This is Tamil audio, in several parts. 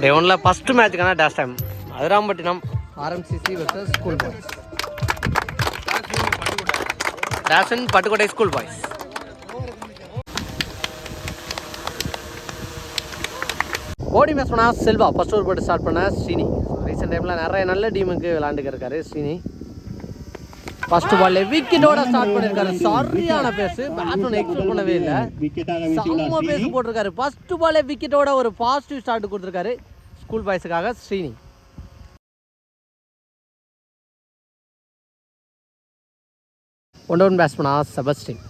டே ஒன்ல first மேட்ச்க்கான dash time Adirampattinam. RMCC versus school boys station Pattukkottai school boys ஓடி மேட்ச் பண்ணா செல்வா. ஃபர்ஸ்ட் ஓவர் போட்டு ஸ்டார்ட் பண்ண ஸ்ரீனி. ரீசெண்ட் டைமில் நிறைய நல்ல டீமுக்கு விளாண்டுக்கு இருக்காரு ஸ்ரீனி. ஃபர்ஸ்ட் பால்ல விக்கெட்டோட ஸ்டார்ட் பண்ணிருக்காரு. சரியான பேஸ் பேட்மேன் எக்ஸ்பெக்ட் பண்ணவே இல்லை. செம்ம பேஸ் போட்டிருக்காரு. ஃபர்ஸ்ட் பாலே விக்கெட்டோட ஒரு பாசிட்டிவ் ஸ்டார்ட் கொடுத்துருக்காரு ஸ்கூல் பாய்ஸுக்காக ஸ்ரீனி. ஒன் டவுன் பேட்ஸ்மனா செபஸ்டின்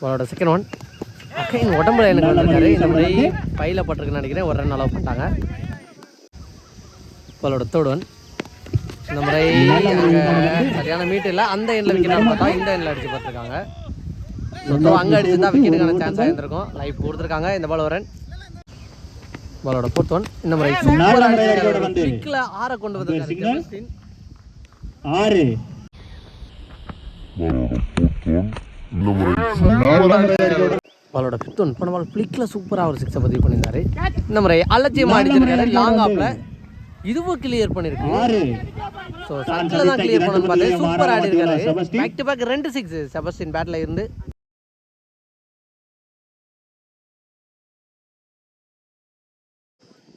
அவரோட செகண்ட் ஒன் அகைன் உடம்புல எனக்கு வந்திருக்காரு இந்த மாதிரி பையில பட்டிருக்குன்னு நினைக்கிறேன். ஒரு ரன் அலோவ் பண்ணிட்டாங்க. அவளோட தேர்ட் ஒன் இந்த முறை அங்கே சரியான மீட் இல்லை. அந்த எண்ணில் விக்கெட் பார்த்தா இந்த எண்ணில் அடிச்சு பார்த்துருக்காங்க. ஸோ அங்கே அடிச்சு தான் விக்கெட்டுக்கான சான்ஸ் ஆகிருந்திருக்கும் லைஃப் கொடுத்துருக்காங்க இந்த பால் வரன் பாலோட ஃபோர்த் ஒன் இந்த முறை. பிக்கில் ஆற கொண்டு வந்திருக்காரு. ஆறு. பாலோட ஃபிஃப்த் ஒன் போன பால் சூப்பராக ஒரு சிக்ஸை பதிவு பண்ணியிருந்தாரு. இந்த முறை அலட்சியமாக அடிச்சிருக்காரு. லாங் ஆப்பில் இதுவும் கிளியர் பண்ணியிருக்கு ஆறு. ஸோ சட்டில் தான் கிளியர் பண்ணணும்னு பார்த்தேன் சூப்பர் ஆடி இருக்காரு. பேக் டு பேக் ரெண்டு சிக்ஸ் செபஸ்டின் பேட்டில் இருந்து.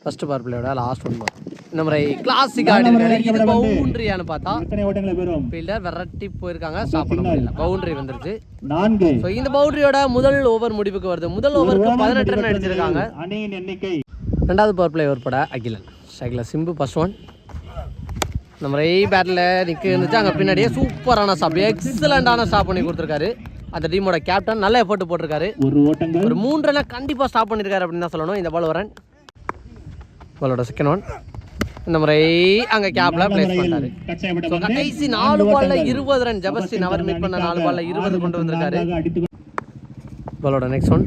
ஃபர்ஸ்ட் பவர் பிளேயோட லாஸ்ட் ஒன் பால் இந்த முறை கிளாசிக் ஆடி இருக்காரு இது பவுண்டரியான்னு பார்த்தா எத்தனை ஓட்டங்களை பெறும்? ஃபீல்டர் விரட்டி போயிருக்காங்க. ஸ்டாப் பண்ண முடியல. பவுண்டரி வந்துருச்சு. நான்கு. ஸோ இந்த பவுண்டரியோட முதல் ஓவர் முடிவுக்கு வருது. முதல் ஓவருக்கு பதினெட்டு ரன் அடிச்சிருக்காங்க. அணியின் எண்ணிக்கை. ரெண்டாவது பவர் பிளே உட்பட Akilan. Cycle Simbu first one நம்ம ரை பேட்டில் நிற்க இருந்துச்சு. அங்கே பின்னாடியே சூப்பரான ஸ்டாப் எக்ஸலண்டான ஸ்டாப் பண்ணி கொடுத்துருக்காரு. அந்த டீமோட கேப்டன் நல்ல எஃபோர்ட் போட்டிருக்காரு. ஒரு ஓட்டங்கள். ஒரு மூன்று ரனை கண்டிப்பாக ஸ்டாப் பண்ணியிருக்காரு அப்படின்னு தான் சொல்லணும். இந்த பால் வரன் பாலோட செகண்ட் ஒன் இந்த முறை அங்கே கேப்பில் பிளேஸ் ஸோ பந்து. கடைசி நாலு பால்ல இருபது ரன் ஜபஸ்டின் அவர் மீட் பண்ண நாலு பால்ல இருபது கொண்டு வந்திருக்காரு. பாலோட நெக்ஸ்ட் ஒன்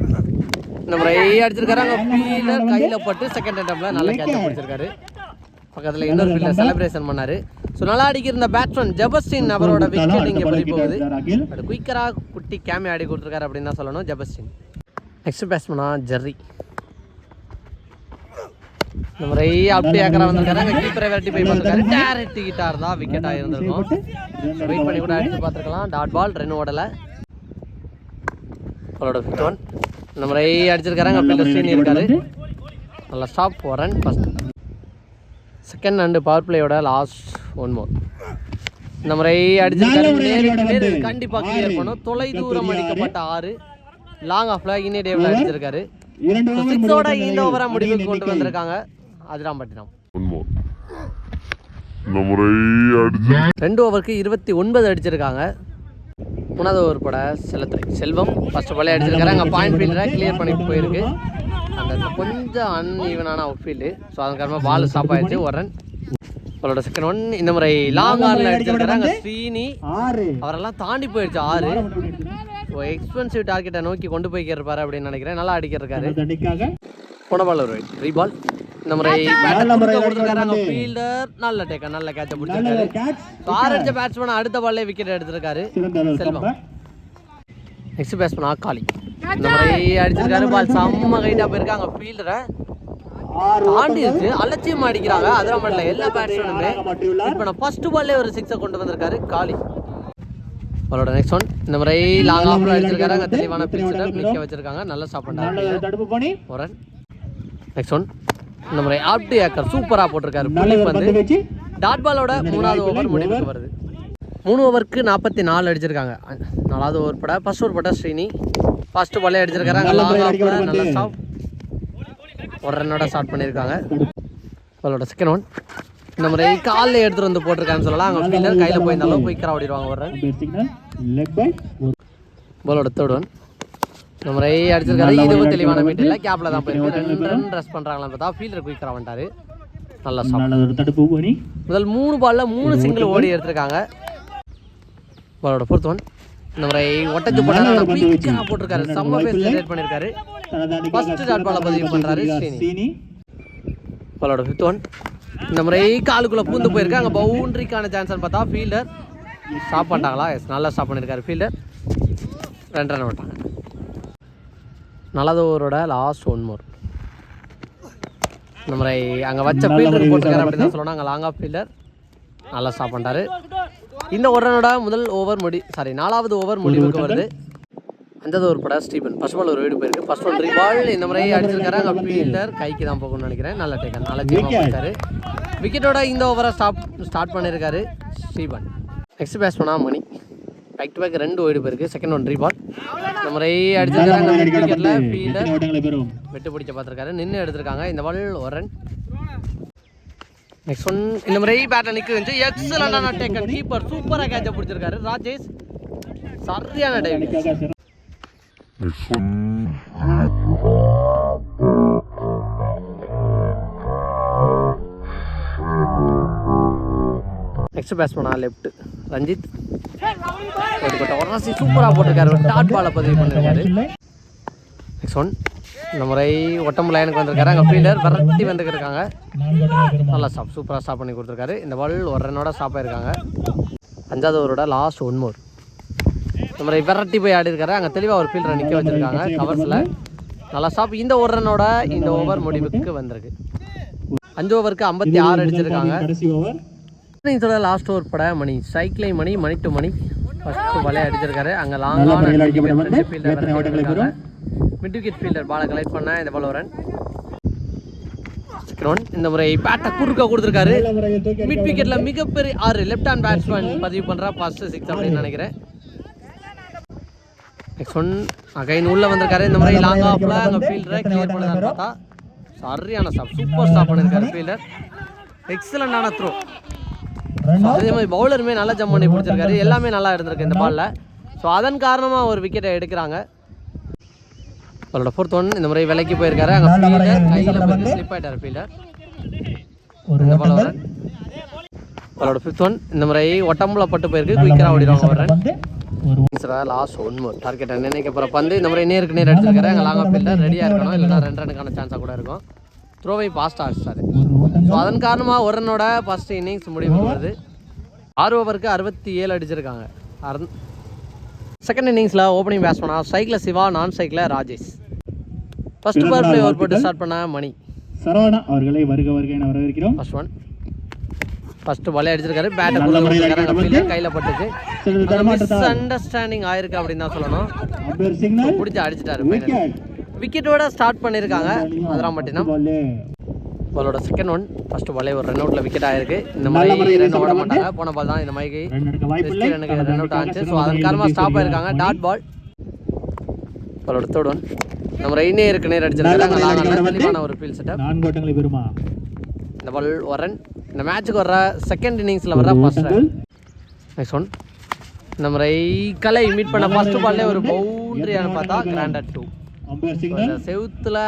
இந்த முறை அடிச்சிருக்காரு. அங்கே ஃபீல்டர் கையில் பட்டு செகண்ட் அட்டம்ல நல்ல கேட்ச் பிடிச்சிருக்காரு பக்கத்தில் இன்னொரு ஃபீல்டர் செலிப்ரேஷன் பண்ணாரு. ஸோ நல்லா அடிக்கிற பேட்ஸ்மேன் ஜபஸ்டின் அவரோட விக்கெட் இங்கே பறி போகுது அது குயிக்கராக குட்டி கேமி ஆடி கொடுத்துருக்காரு அப்படின்னு தான் சொல்லணும் ஜபஸ்டின் நெக்ஸ்ட் பேட்ஸ்மனா ஜெர்ரி முறை அப்படி ஏக்கரா வந்திருக்காரு. அங்கே கீப்பரை விரட்டி போய் பார்த்துருக்காரு. டேரக்ட் கிட்டார் தான் விக்கெட் ஆகியிருந்திருக்கும் வெயிட் பண்ணி கூட அடிச்சு பார்த்துருக்கலாம். டாட் பால் ரன் ஓடலை. அவரோட ஃபிஃப்த் ஒன் இந்த முறை அடிச்சிருக்காரு அங்கே பில்லர் இருக்காரு. நல்லா stop run first second and power பிளேயோட last one more இந்த முறை அடிச்சிருக்காரு கண்டிப்பாக கிளியர் பண்ணும் தொலை தூரம் அடிக்கப்பட்ட ஆறு. லாங் ஆஃப்ல இன்னே டேவில் அடிச்சிருக்காரு. சிக்ஸோட முடிவுக்கு இந்த ஓவரா முடிவுக்கு கொண்டு. வந்திருக்காங்க. அதிராம்பட்டினம் ரெண்டு ஓவருக்கு இருபத்தி ஒன்பது அடிச்சிருக்காங்க. மூணாவது ஓவர் போட செல்லத்துறை. செல்வம் ஃபர்ஸ்ட் பாலே அடிச்சிருக்காரு. அங்கே பாயிண்ட் ஃபீல்டரை கிளியர் பண்ணி போயிருக்கு. அந்த கொஞ்சம் அன்ஈவனான அவுட் ஃபீல்டு ஸோ அதன் காரணமாக பால் ஸ்டாப் ஆயிடுச்சு. ஒரு ரன் அவரோட செகண்ட் ஒன் இந்த முறை லாங் ஆர்ல அடிச்சிருக்காரு. அங்கே ஸ்ரீனி. அவரெல்லாம் தாண்டி போயிடுச்சு. ஆறு. எக்ஸ்பென்சிவ் டார்கெட்டை நோக்கி கொண்டு போய்க்கிருப்பாரு அப்படின்னு நினைக்கிறேன். நல்லா தண்டிக்காக. போன பால் ஒரு ரீபால் இந்த முறை. ஃபீல்டர் நல்ல டேக்க நல்ல கேட்ச நல்ல பிடிச்சிருக்காரு ஆறு அடிச்ச பேட்ஸ்மேன் அடுத்த பால்லே விக்கெட் எடுத்திருக்காரு செல்வம். நெக்ஸ்ட் பேட்ஸ்மேன் ஆக்காளி இந்த முறை அடிச்சிருக்காரு பால் செம்ம கைட்டாக போயிருக்காங்க ஃபீல்டரை ஆறு தாண்டிடுச்சு அலட்சியம் அடிக்கிறாங்க அதில் மட்டும் எல்லா பேட்ஸ்மேனுமே இப்போ நான் ஃபர்ஸ்ட் பால்லே ஒரு சிக்ஸை கொண்டு வந்திருக்காரு காளி அவரோட நெக்ஸ்ட் ஒன் இந்த முறை லாங் ஆஃப்ல அடிச்சிருக்காரு அங்கே தெளிவான பிரிச்சுட்டு நிற்க வச்சிருக்காங்க நல்ல ஸ்டாப் நல்ல பண்ணாரு தடுப்பு பண்ணி ஒரு நெக்ஸ்ட் ஒன் இந்த முறை ஆப்டி ஏக்கர் சூப்பராக போட்டிருக்காரு. புள்ளி பந்து. வீச்சு டாட் பாலோட மூணாவது ஓவர் முடிவுக்கு வருது. மூணு ஓவருக்கு நாற்பத்தி நாலு அடிச்சிருக்காங்க. நாலாவது ஓவர் பட ஃபர்ஸ்ட் ஓவர் பட ஸ்ரீனி. ஃபர்ஸ்ட் பாலே அடிச்சிருக்காரு. அங்கே நல்ல. ஸ்டாப் ஒரு ரன்னோட ஸ்டார்ட் பண்ணியிருக்காங்க. பாலோட செகண்ட் ஒன் இந்த முறை காலில் எடுத்துட்டு வந்து போட்டிருக்கான்னு சொல்லலாம். அங்கே ஃபீல்டர் கையில் போயிருந்தாலும் குயிக்கராக ஓடிடுவாங்க ஒரு ரன் பாலோட தேர்ட் ஒன் இந்த முறை அடிச்சிருக்காரு இதுவும் தெளிவான மீட் இல்லை கேப்பில் தான் போயிருக்கு ரெண்டு ரன் ரெஸ்ட் பண்ணுறாங்களான்னு பார்த்தா ஃபீல்டர் குயிக்கராக வந்துட்டாரு. நல்லா ஒரு தடுப்பு பண்ணி முதல் மூணு பால்ல மூணு சிங்கிள் ஓடி எடுத்திருக்காங்க. பாலோட ஃபோர்த் ஒன் இந்த முறை ஒட்டச்சு போட்டாரு குயிக்காக போட்டிருக்காரு. செம்ம பேஸ் ஜெனரேட் பண்ணியிருக்காரு dot ball அ பதிவு பண்றாரு ஸ்ரீனி. சீனி. பாலோட ஃபிஃப்த் ஒன் இந்த முறை காலுக்குள்ள பூந்து போயிருக்கு. அங்கே பவுண்டரிக்கான சான்ஸ்னு பார்த்தா ஃபீல்டர் ஸ்டாப் பண்ணிட்டாங்களா? எஸ் நல்லா ஸ்டாப் பண்ணியிருக்காரு ஃபீல்டர் ரெண்டு ரன் விட்டாங்க. நல்லது ஓவரோட லாஸ்ட் ஒன் மோர் இந்த மாதிரி அங்கே வச்ச ஃபீல்டர் போட்டிருக்காரு அப்படின்னு தான் சொல்லணும் அங்கே லாங் ஆஃப் ஃபீல்டர் நல்லா ஸ்டாப் பண்ணிட்டாரு. இந்த ஒரு ரனோட முதல் ஓவர் முடி சாரி நாலாவது ஓவர் முடிவுக்கு வருது. அஞ்சாவது ஒரு படம் ஸ்டீபன். ஃபர்ஸ்ட் பால் ஒரு வீடு போயிருக்கு. ஃபர்ஸ்ட் பால் பால் இந்த முறை அடிச்சிருக்காரு. அங்கே ஃபீல்டர் கைக்கு தான் போகணும்னு நினைக்கிறேன். நல்ல டேக்கர் நல்ல டீமாக போயிருக்காரு விக்கெட்டோட இந்த ஓவரை ஸ்டாப் ஸ்டார்ட் பண்ணியிருக்காரு ஸ்டீபன். நெக்ஸ்ட் பேட்ஸ்மேனா மணி. பேக் டு பேக் ரெண்டு ஓடி போயிருக்கு செகண்ட் ஒன் ரீபால் இந்த முறை அடிச்சிருக்காரு ஃபீல்டர் வெட்டு பிடிச்ச பார்த்துருக்காரு. நின்று எடுத்திருக்காங்க. இந்த பால் ஒரு ரன் நெக்ஸ்ட் ஒன் இந்த முறை பேட்டில் நிற்க வச்சு எக்ஸலண்டான டேக்கர் கீப்பர் சூப்பராக கேட்ச பிடிச்சிருக்காரு. ராஜேஷ் சரியான one. நெக்ஸ்ட் பேட்ஸ்மேனா லெஃப்ட் ரஞ்சித். ஒரு உடனே சூப்பராக போட்டிருக்காரு. டாட் பாலை பதிவு பண்ணிருக்காரு. நெக்ஸ்ட் ஒன் இந்த முறை ஒட்டம் லைனுக்கு வந்திருக்காரு. அங்கே ஃபீல்டர் விரட்டி வந்துருக்காங்க நல்லா ஸ்டாப் சூப்பராக ஸ்டாப் பண்ணி கொடுத்துருக்காரு. இந்த பால் ஒரு ரன்னோட ஸ்டாப் ஆயிருக்காங்க. அஞ்சாவது ஓவரோட லாஸ்ட் ஒன் மோர் இந்த மாதிரி விரட்டி போய் ஆடி இருக்காரு அங்கே தெளிவாக ஒரு ஃபீல்டரை நிற்க வச்சிருக்காங்க. கவர்ஸில் நல்லா ஸ்டாப் இந்த ஒரு ரன்னோட இந்த ஓவர் முடிவுக்கு வந்திருக்கு. அஞ்சு ஓவருக்கு ஐம்பத்தி ஆறு அடிச்சிருக்காங்க. இன்னிங்ஸோட லாஸ்ட் ஓவர் பட மணி சைக்கிளை மணி மணி டு மணி. ஃபர்ஸ்ட் வலையை அடிச்சிருக்காரு. அங்கே பெறும்? மிட் விக்கெட் ஃபீல்டர் பாலை கலெக்ட் பண்ண இந்த பால் ரன் செகண்ட் ஒன் இந்த முறை பேட்டை குறுக்க கொடுத்துருக்காரு. மிட் விக்கெட்ல மிகப்பெரிய ஆறு. லெஃப்ட் ஹேண்ட் பேட்ஸ்மேன் பதிவு பண்றா. ஃபர்ஸ்ட் சிக்ஸ் அப்படின்னு நினைக்கிறேன். நெக்ஸ்ட் ஒன் அகைன் உள்ள வந்திருக்காரு. இந்த மாதிரி லாங் ஆஃப்ல அங்க ஃபீல்டரை கிளியர் பண்ணதான்னு பார்த்தா. சரியான ஸ்டாப் சூப்பர் ஸ்டாப் பண்ணிருக்காரு ஃபீல்டர் எக்ஸலண்டான த்ரோ அதே மாதிரி பவுலருமே நல்லா ஜம்ப் பண்ணி பிடிச்சிருக்காரு. எல்லாமே நல்லா இருந்திருக்கு இந்த பால்ல ஸோ அதன் காரணமா ஒரு விக்கெட்டை எடுக்கிறாங்க. அவரோட ஃபோர்த் ஒன் இந்த முறை விலைக்கு போயிருக்காரு. அங்கே ஃபீல்டர் கையில் போய் ஸ்லிப் ஆயிட்டார் ஃபீல்டர் ஒரு இந்த பால் ஓவர் அவரோட ஃபிஃப்த் ஒன் இந்த முறை ஒட்டம்புல பட்டு போயிருக்கு. குயிக்கராக ஓடிடுவாங்க ஒரு ரன் பந்து. ஒரு லாஸ்ட் ஒன் மோர் டார்கெட் நினைக்க போகிற பந்து. இந்த முறை நேருக்கு நேர் அடிச்சிருக்காரு. அங்கே லாங் ஃபீல்டர் ரெடியாக இருக்கணும். இல்லைனா ரெண்டு ரனுக்கான சான்ஸாக கூட இருக்கும். த்ரோவை ஒரு ஓட்டங்கள். ஸோ அதன் காரணமாக ஒரு ரனோட ஃபர்ஸ்ட் இன்னிங்ஸ் முடிவுக்கு வருது. ஆறு ஓவருக்கு அறுபத்தி ஏழு அடிச்சிருக்காங்க. செகண்ட் இன்னிங்ஸில் ஓப்பனிங் பேட்ஸ்மனா சைக்கிள் சிவா நான் cycle Rajesh. First power play over போட்டு ஸ்டார்ட் பண்ண மணி. சரவணா அவர்களை வருக வருக வரவேற்கிறோம். ஃபர்ஸ்ட் ஒன் ஃபர்ஸ்ட் பாலே அடிச்சிருக்காரு. பேட்டை. ஃபீல்டர் கையில் பட்டுச்சு. மிஸ் அண்டர்ஸ்டாண்டிங் ஆயிருக்கு அப்படின்னு தான் சொல்லணும். பிடிச்சி அடிச்சிட்டாரு விக்கெட்டோட ஸ்டார்ட் பண்ணியிருக்காங்க அதராம்பட்டினம் பாலோட செகண்ட் ஒன் ஃபர்ஸ்ட் பாலே ஒரு ரன் அவுட்ல விக்கெட் ஆயிருக்கு. இந்த மாதிரி ரன் ஓட மாட்டாங்க போன பால் தான் இந்த மாதிரி ரன் எடுக்க வாய்ப்பில்லை எனக்கு ரன் அவுட் ஆச்சு. ஸோ அதன் காரணமாக ஸ்டாப் ஆயிருக்காங்க. டாட் பால் பாலோட தேர்ட் ஒன் நம்ம ரெயினே இருக்கு நேர் அடிச்சிருக்காங்க ஒரு ஃபீல் செட்டப் இந்த பால் ஒரு ரன் இந்த மேட்ச்சுக்கு வர்ற செகண்ட் இன்னிங்ஸில் வர்ற ஃபர்ஸ்ட் ரன் நெக்ஸ்ட் ஒன் நம்ம கலை மீட் பண்ண ஃபர்ஸ்ட் பால்லே ஒரு பவுண்டரியான பார்த்தா கிராண்டட் டூ செவுத்துல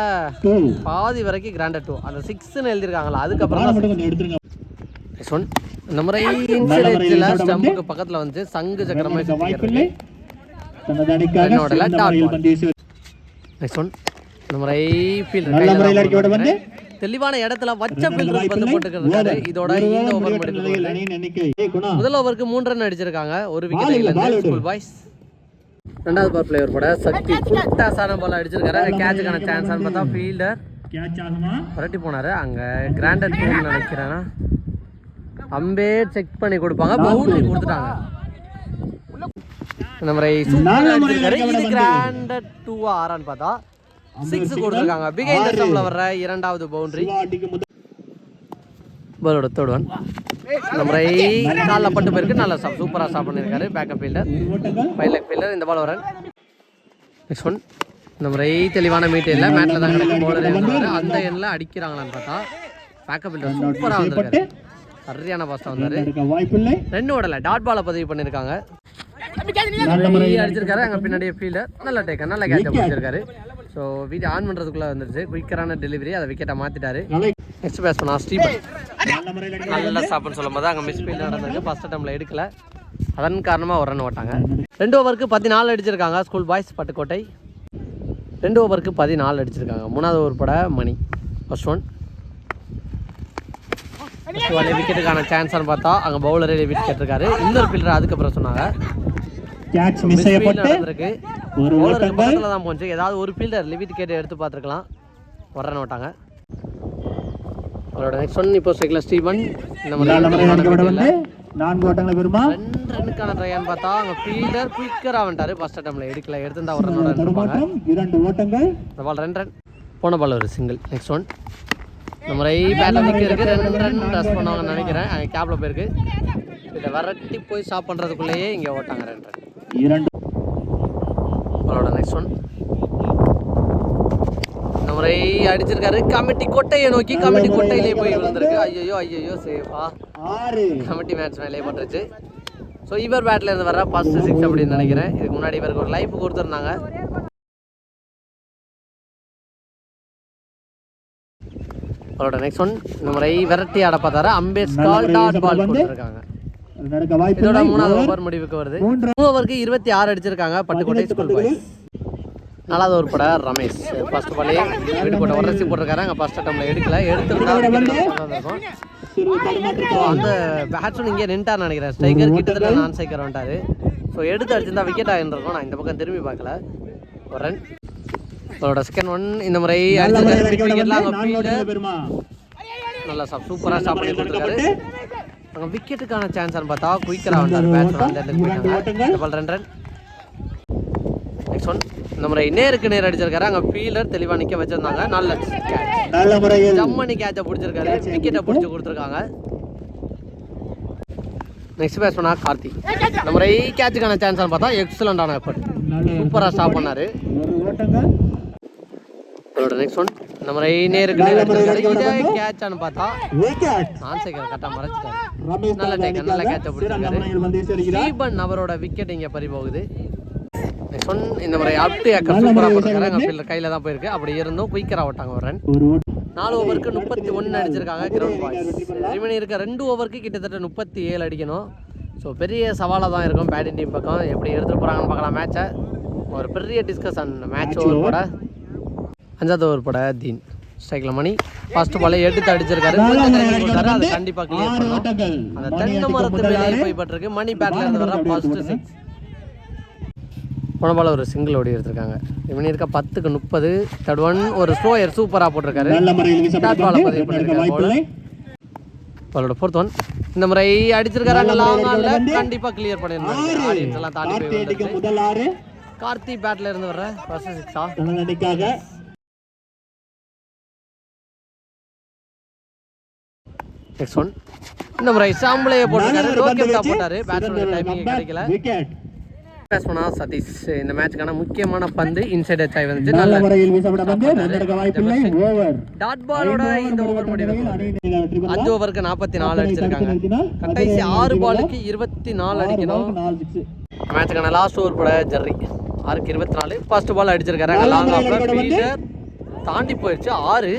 பாதி வரைக்கும் கிராண்டட் டூ அந்த சிக்ஸ்னு எழுதியிருக்காங்களா அதுக்கப்புறம் நெக்ஸ்ட் ஒன் இந்த முறை விளையாட ஸ்டம்புக்கு பக்கத்தில் வந்து சங்கு சக்கரமாக. பந்து வீசி நெக்ஸ்ட் ஒன் இந்த முறை ஃபீல்டர் தெளிவான இடத்துல வச்ச ஃபீல்டர் வந்து ஓவர். இதோட இந்த ஓவர் குணா. முதல் ஓவருக்கு மூன்று ரன் அடிச்சிருக்காங்க. ஒரு விக்கெட். ஸ்கூல் பாய்ஸ் ரெண்டாவது பவர் பிளேயர் கூட சக்தி ஃபுல் டாஸான பால் அடிச்சிருக்காரு. கேட்சுக்கான சான்ஸ் பார்த்தா ஃபீல்டர் கேட்ச் ஆகுமா? புரட்டி போனாரு. அங்க கிராண்டட் டூன்னு நினைக்கிறேன்னா அம்பே செக் பண்ணி கொடுப்பாங்க. பவுண்டரி கொடுத்துட்டாங்க. அடிச்சிருக்காரு. இது கிராண்டட் டூவா ஆறான்னு பார்த்தா சிக்ஸ் கொடுத்துருக்காங்க. பிகைண்ட் வர்ற இரண்டாவது பவுண்டரி பாலோட தேர்ட் ஒன் இந்த முறை காலில் பட்டு போயிருக்கு. நல்லா ஸ்டாப் சூப்பராக ஸ்டாப் பண்ணியிருக்காரு. பேக்கப் ஃபீல்டர் ஒரு ஓட்டங்கள் ஃபைவ் லெக் ஃபீல்டர் இந்த பால் வரன் நெக்ஸ்ட் ஒன் இந்த முறை தெளிவான மீட் இல்லை மேட்டில் தான் கிடைக்கும் பவுலர் அந்த எண்ணில் அடிக்கிறாங்களான்னு பார்த்தா பேக்கப் ஃபீல்டர் சூப்பராக வந்திருக்காரு. சரியான பாஸ்டாக வந்தார். ரெண்டு ஓடல. டாட் பாலை பதிவு பண்ணியிருக்காங்க. முறையில் அடிச்சிருக்காரு. அங்கே பின்னாடியே ஃபீல்டர் நல்ல டேக்கர் நல்ல கேட்ச் பிடிச்சிருக்காரு ஸோ வீடியோ ஆன் பண்ணுறதுக்குள்ளே வந்துருச்சு. குயிக்கரான டெலிவரி அதை விக்கெட்டை மாற்றிட்டாரு நெக்ஸ்ட் பேஸ் பண்ணா ஸ்டீபன் நல்ல ஸ்டாப்னு சொல்லும் போது அங்கே மிஸ் ஃபீல்ட் நடந்திருக்கு. ஃபர்ஸ்ட் டைமில் எடுக்கல. அதன் காரணமாக ஒரு ரன் ஓட்டாங்க. ரெண்டு ஓவருக்கு பதினாலு அடிச்சிருக்காங்க. School boys Pattukkottai. ரெண்டு ஓவருக்கு பதினாலு அடிச்சிருக்காங்க. மூணாவது ஓவர் பட மணி. ஃபர்ஸ்ட் ஒன் ஃபர்ஸ்ட் பாலே விக்கெட்டுக்கான சான்ஸ்னு பார்த்தா அங்கே பவுலரே விக்கெட் இருக்காரு இன்னொரு ஃபீல்டர் அதுக்கப்புறம் சொன்னாங்க. கேட்ச் மிஸ் செய்யப்பட்டு நடந்திருக்கு. ஒரு ஓட்டங்கள் பக்கத்தில் தான் போச்சு. ஏதாவது ஒரு ஃபீல்டர் லிவிட் கேட்டு எடுத்து பார்த்துருக்கலாம். ஒரு ரன் ஓட்டாங்க. அவரோட நெக்ஸ்ட் ஒன் இப்போ ஸ்ட்ரைக்கில் ஸ்டீவன் மாதிரி நான்கு ஓட்டங்களை பெறுமா? ரெண்டு ரன்னுக்கான ட்ரையான்னு பார்த்தா அங்கே ஃபீல்டர் குயிக்கராக வந்துட்டாரு. ஃபர்ஸ்ட் அட்டம்ல எடுக்கல எடுத்திருந்தா ஒரு தடுமாற்றம் இரண்டு ஓட்டங்கள். இந்த பால் ரெண்டு ரன் போன பால் ஒரு சிங்கிள் நெக்ஸ்ட் ஒன் இந்த முறை பேட்டில் நிற்க இருக்கு ரெண்டு ரன் ரஸ் பண்ணுவாங்கன்னு நினைக்கிறேன். கேப்பில் போயிருக்கு. இதை விரட்டி போய் ஸ்டாப் பண்ணுறதுக்குள்ளேயே இங்கே ஓட்டாங்க ரெண்டு ரன் இரண்டு. அவரோட நெக்ஸ்ட் ஒன் முறை அடிச்சிருக்காரு. கமிட்டி கொட்டையை நோக்கி கமிட்டி கொட்டையிலே போய் விழுந்திருக்கு. ஐயோ ஐயோ சேஃபா கமிட்டி மேட்ச் மேலே பட்டுருச்சு. ஸோ இவர் பேட்ல இருந்து வர ஃபர்ஸ்ட் சிக்ஸ் அப்படின்னு நினைக்கிறேன். இதுக்கு முன்னாடி இவருக்கு ஒரு லைஃப் கொடுத்துருந்தாங்க. அவரோட நெக்ஸ்ட் ஒன் இந்த முறை விரட்டி ஆட பார்த்தாரு. அம்பேத்கால் டாட் பால் கொடுத்துருக்காங்க. இதோட மூணாவது ஓவர் முடிவுக்கு வருது. மூணு ஓவருக்கு இருபத்தி ஆறு அடிச்சிருக்காங்க. பட்டுக்கோட்டை ஸ்கூல் பாய்ஸ் நாலாவது ஒரு பட ரமேஷ். ஃபர்ஸ்ட் பாலே வீடு போட்ட உரசி போட்டிருக்காரு. அங்கே ஃபர்ஸ்ட் அட்டம்ல எடுக்கல. எடுத்துருந்தா இருக்கும் சிறு தடுமாற்றம் ஸோ அந்த பேட்ஸ்மேன் இங்கே நின்ட்டார் நினைக்கிறேன். ஸ்ட்ரைக்கர் கிட்டத்தட்ட நான் ஸ்ட்ரைக்கர் வந்துட்டாரு. ஸோ எடுத்து அடிச்சிருந்தா விக்கெட் ஆகிருக்கும் நான் இந்த பக்கம் திரும்பி பார்க்கல. ஒரு ரன் அவரோட செகண்ட் ஒன் இந்த முறை நல்லா சாப் சூப்பராக ஸ்டாப் பண்ணி கொடுத்துருக்காரு. அங்கே விக்கெட்டுக்கான சான்ஸ்னு பார்த்தா குயிக்கராக வந்தார் பேட்ஸ்மேன் அந்த ரெண்டு ரன் நெக்ஸ்ட் ஒன் முறை நேருக்கு நேர் அடிச்சிருக்காரு. அங்கே ஃபீல்டர் தெளிவாக நிற்க வச்சிருந்தாங்க. நல்ல. நல்ல முறையில் ஜம்மனி கேட்சை பிடிச்சிருக்காரு. விக்கெட்டை பிடிச்சி கொடுத்துருக்காங்க. நெக்ஸ்ட் பேட்ஸ்மனா கார்த்தி. இந்த முறை கேட்சுக்கான சான்ஸ் பார்த்தா எக்ஸலண்டான எஃபர்ட் சூப்பராக ஸ்டாப் பண்ணாரு. அவரோட நெக்ஸ்ட் ஒன் இந்த முறை நேருக்கு நேர் அடிச்சிருக்காரு. கேட்சான்னு பார்த்தா ஆன்சைக்கர் கரெக்டாக மறைச்சிட்டாரு. நல்ல தாஸ் டேக் நல்ல கேட்சை பிடிச்சிருக்காரு. ஸ்டீபன் அவரோட விக்கெட் இங்கே பறி போகுது ஒன் இந்த முறை அப் டு ஏக்கர் சூப்பராக போட்டிருக்காரு. அங்கே ஃபீல்டர் கையில் தான் போயிருக்கு. அப்படி இருந்தும் குயிக்கராக விட்டாங்க ஒரு ரன் நாலு ஓவருக்கு முப்பத்தி ஒன்று அடிச்சிருக்காங்க கிரவுண்ட் பாய்ஸ் ரிமைனி இருக்க ரெண்டு ஓவருக்கு கிட்டத்தட்ட முப்பத்தி ஏழு அடிக்கணும். ஸோ பெரிய சவாலாக தான் இருக்கும் பேட்டிங் டீம் பக்கம். எப்படி எடுத்துகிட்டு போகிறாங்கன்னு பார்க்கலாம் மேட்சை ஒரு பெரிய டிஸ்கஷன் மேட்ச் ஓவர் போட அஞ்சாவது ஓவர் போட தீன். ஸ்ட்ரைக்கில் மணி. ஃபர்ஸ்ட் பாலே எடுத்து அடிச்சிருக்காரு. அதை கண்டிப்பாக கிளியர் ஓட்டங்கள். அந்த தென்னை மரத்து மேலே. போய் பட்டிருக்கு. மணி பேட்ல இருந்து வர ஃபர்ஸ்ட் சிக்ஸ் போன பால் ஒரு சிங்கிள் ஓடி எடுத்திருக்காங்க. இவனி இருக்க பத்துக்கு முப்பது தேர்ட் ஒன் ஒரு ஸ்லோயர் சூப்பராக போட்டிருக்காரு. பதிவு அவரோட ஃபோர்த் ஒன் இந்த முறை அடிச்சிருக்காரு. லாங் ஆன்ல வந்து கண்டிப்பா கிளியர் பண்ணிருந்தாங்க ஆறு. ஆடியன்ஸ் எல்லாம் தாண்டி போய் கார்த்தி அடிக்க வந்துருச்சு முதல் ஆறு. கார்த்தி பேட்ல இருந்து வர்ற ஃபர்ஸ்ட் சிக்ஸா நெக்ஸ்ட் ஒன் இந்த முறை சாம்பளையே போட்டிருக்காரு. கேப்டா வீச்சு. போட்டாரு. Batsman timing. கிடைக்கல. பேட்ஸ்மேனா சதீஷ். இந்த மேட்ச்க்கான முக்கியமான பந்து இன்சைட் டச் ஆகி வந்துச்சு நல்ல முறையில் டாட் பாலோட இந்த ஓவர் முடிவுக்கு வருது. அஞ்சு ஓவருக்கு நாற்பத்தி நாலு அடிச்சிருக்காங்க. கடைசி ஆறு பாலுக்கு இருபத்தி நாலு அடிக்கணும். மேட்சுக்கான லாஸ்ட் ஓவர் போட ஜெர்ரி. ஆறுக்கு இருபத்தி நாலு. ஃபர்ஸ்ட் பால் அடிச்சிருக்காரு. லாங் ஆஃப்ல தாண்டி போயிடுச்சு ஆறு.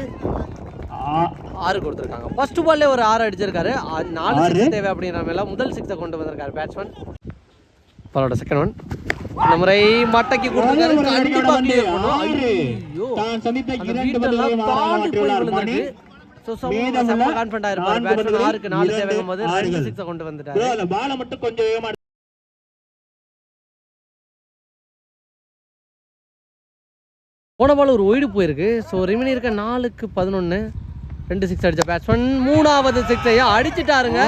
ஆறு கொடுத்துருக்காங்க. ஃபர்ஸ்ட் பால்லே ஒரு ஆறு அடிச்சிருக்காரு. நாலு சிக்ஸ் தேவை அப்படிங்கிற மேல முதல் சிக்ஸை கொண்டு வந்திருக்காரு பேட்ஸ்மேன் பாலோட செகண்ட் ஒன் இந்த முறை மட்டைக்கு கொடுத்துருக்காரு ஸோ செம்ம கான்ஃபிடண்டாக இருப்பார். பேட்ஸ்மேன் ஆறுக்கு நாலு தேவைங்கும் போது ரெண்டு சிக்ஸை கொண்டு வந்துட்டாரு. பால மட்டும் கொஞ்சம் போன பால் ஒரு ஒய்டு போயிருக்கு. ஸோ ரிமினி இருக்க நாலுக்கு பதினொன்று ரெண்டு சிக்ஸ் அடிச்ச பேட்ஸ்மேன் மூணாவது சிக்ஸையும் அடிச்சிட்டாருங்க.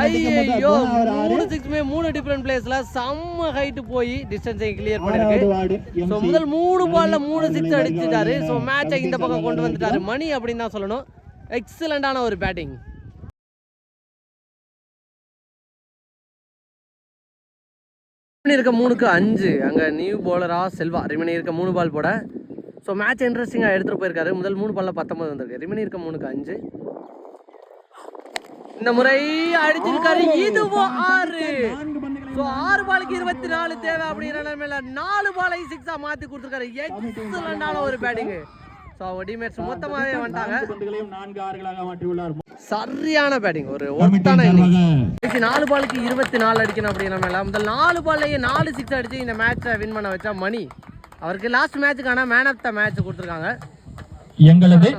ஐயோ. மூணு சிக்ஸுமே மூணு டிஃப்ரெண்ட் பிளேஸ்ல செம்ம ஹைட்டு போய் டிஸ்டன்ஸை கிளியர் பண்ணிருக்கு. ஸோ. முதல் மூணு பால்ல மூணு சிக்ஸ் அடிச்சிட்டாரு. ஸோ மேட்சை இந்த பக்கம் கொண்டு வந்துட்டாரு. மணி அப்படின்னு தான் சொல்லணும். எக்ஸலண்டான ஒரு பேட்டிங் இருக்க மூணுக்கு அஞ்சு. அங்கே நியூ பவுலரா செல்வா. ரிமனி இருக்க மூணு பால் போட. ஸோ மேட்ச் இன்ட்ரெஸ்டிங்காக எடுத்துகிட்டு போயிருக்காரு. முதல் மூணு பால்ல பத்தொன்பது வந்திருக்கு. ரிமனி இருக்க மூணுக்கு அஞ்சு. இந்த முறை அடிச்சிருக்காரு. இதுவும் ஆறு. ஸோ ஆறு பாலுக்கு இருபத்தி நாலு தேவை அப்படிங்கிற நிலைமையில நாலு பாலை சிக்ஸா மாத்தி கொடுத்துருக்காரு. எக்ஸலண்டான ஒரு பேட்டிங் ஸோ அவங்க டீமேட்ஸ் மொத்தமாவே வந்துட்டாங்க. சரியான பேட்டிங் ஒரு ஒர்த்தான இன்னிங்ஸ் நாலு பாலுக்கு இருபத்தி நாலு அடிக்கணும் அப்படிங்கிற மேல முதல் நாலு பால்லையே நாலு சிக்ஸ் அடிச்சு இந்த மேட்சை வின் பண்ண வச்சா மணி. அவருக்கு லாஸ்ட் மேட்சுக்கான மேன் ஆஃப் த மேட்ச் கொடுத்துருக்காங்க. எங்களது